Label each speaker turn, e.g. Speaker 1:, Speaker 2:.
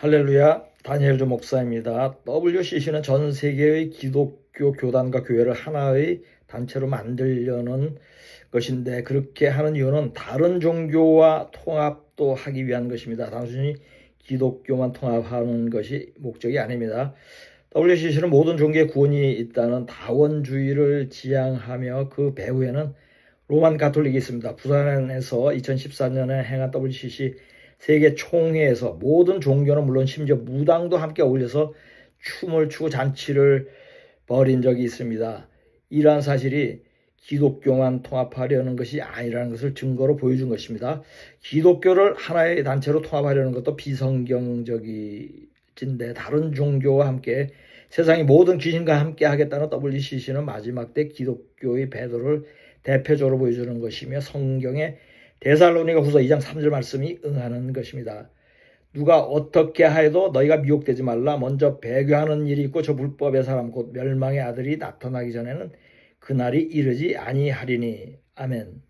Speaker 1: 할렐루야 다니엘 조 목사입니다. WCC는 전 세계의 기독교 교단과 교회를 하나의 단체로 만들려는 것인데 그렇게 하는 이유는 다른 종교와 통합도 하기 위한 것입니다. 단순히 기독교만 통합하는 것이 목적이 아닙니다. WCC는 모든 종교의 구원이 있다는 다원주의를 지향하며 그 배후에는 로만 가톨릭이 있습니다. 부산에서 2014년에 행한 WCC 세계 총회에서 모든 종교는 물론 심지어 무당도 함께 어울려서 춤을 추고 잔치를 벌인 적이 있습니다. 이러한 사실이 기독교만 통합하려는 것이 아니라는 것을 증거로 보여준 것입니다. 기독교를 하나의 단체로 통합하려는 것도 비성경적인데 다른 종교와 함께 세상의 모든 귀신과 함께 하겠다는 WCC는 마지막 때 기독교의 배도를 대표적으로 보여주는 것이며 성경의 데살로니가 후서 2장 3절 말씀이 응하는 것입니다. 누가 어떻게 하여도 너희가 미혹되지 말라. 먼저 배교하는 일이 있고 저 불법의 사람 곧 멸망의 아들이 나타나기 전에는 그날이 이르지 아니하리니. 아멘.